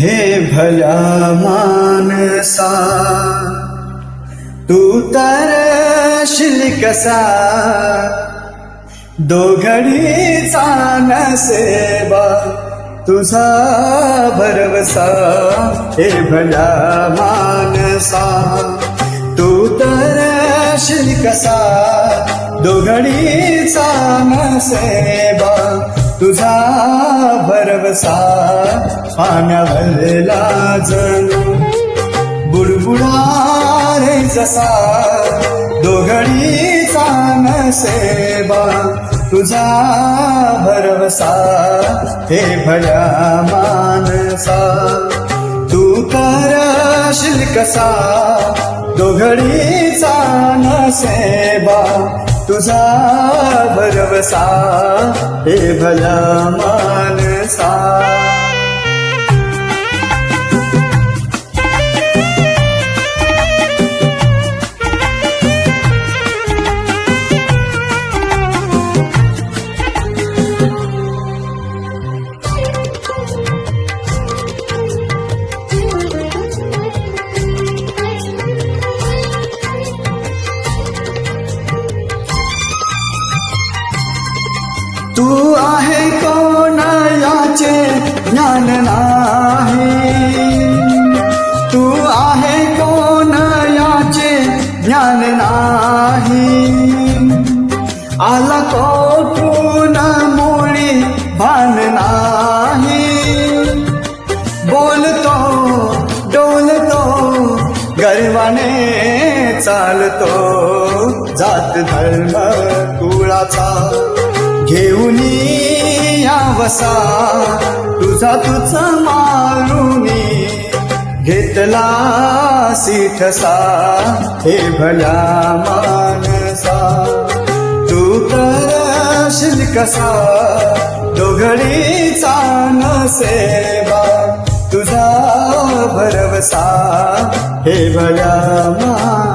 हे भल्या मानसा तू तर कसा दोघडीचा नसेबा तुझा भरवसा. हे भला मानसा तू तर कसा दोघडीचा नसेबा तुझा भरवसा पाण्यावरला जणू. बुडबुडा रे जसा दोघडीचा नसेबा. तुझा भरवसा हे भल्या मानसा. तू करशील कसा दोघडीचा नसेबा. तुझा भरवसा हे भल्या मान तू आला कोठून मुळी भान नाही. बोलतो डोलतो गर्वाने चालतो. जात धर्म कुळाचा घेऊन यावसा. तुझा तुझा मारुनी घेतला सीठसा. हे भल्या मानसा करशील कसा? दोघडीचा नसेबा तुझा भरवसा हे भया मा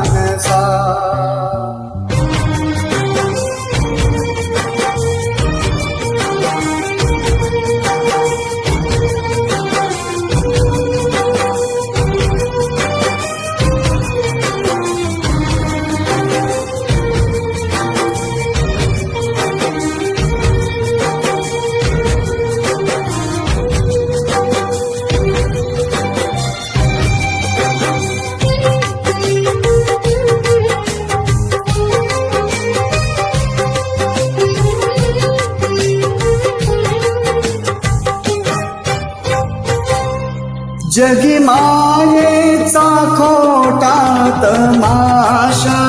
जगी मायेचा खोटा तमाशा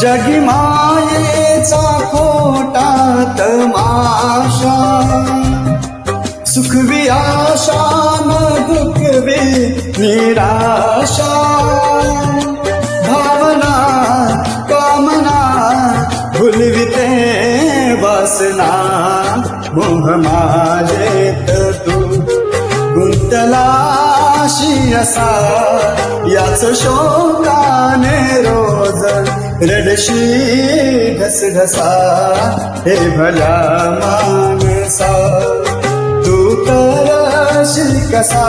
जगी मायेचा खोटा तमाशा सुखवी आशा न दुखवी निराशा. भावना कामना भुलविते वासना. मोह माजेत तू असा याच शोकाने रोज रडशी घसघसा हे भला मानसा तू करशी कसा?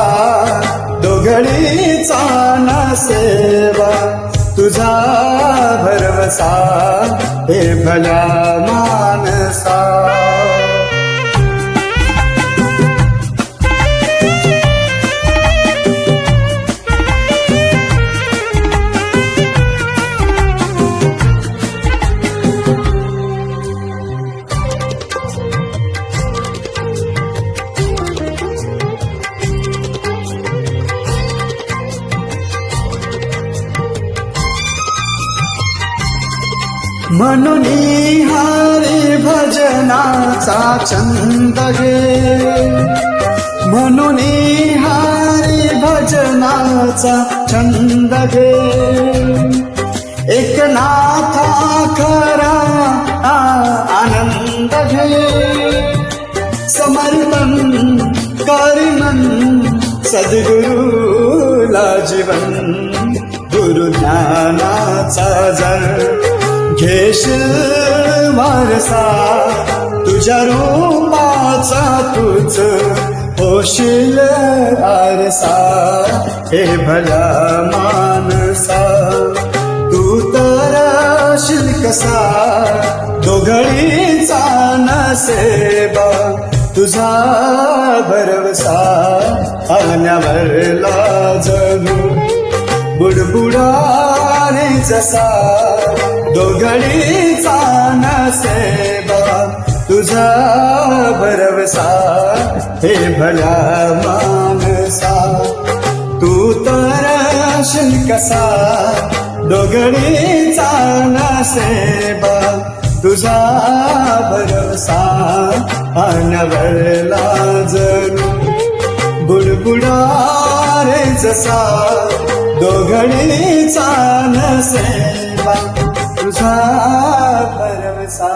दोघडीचा नसेवा तुझा भरवसा हे भला मानसा म्हणून हरी भजनाचा छंद घे म्हणून हरी भजनाचा छंद घे एकनाथा खरा आनंद घे समर्पण करिमन सद्गुरुला जीवन गुरु ज्ञानाचा जर। घेशील वारसा तुझ्या रूपाचा तुझ होशील आरसा हे भला मानसा तू तर कसा? दोघळीचा नसेबा तुझा भरवसा. आण्यावरला जणू बुडबुडा जसा दोघडीचा नसेबा तुझा भरवसा हे भला मानसा तू तर कसा दोघडीचा नसेबा तुझा भरवसा. अनवरला जणू बुडबुडा रे जसा दोघडीचा नसेबा तुझा परमसा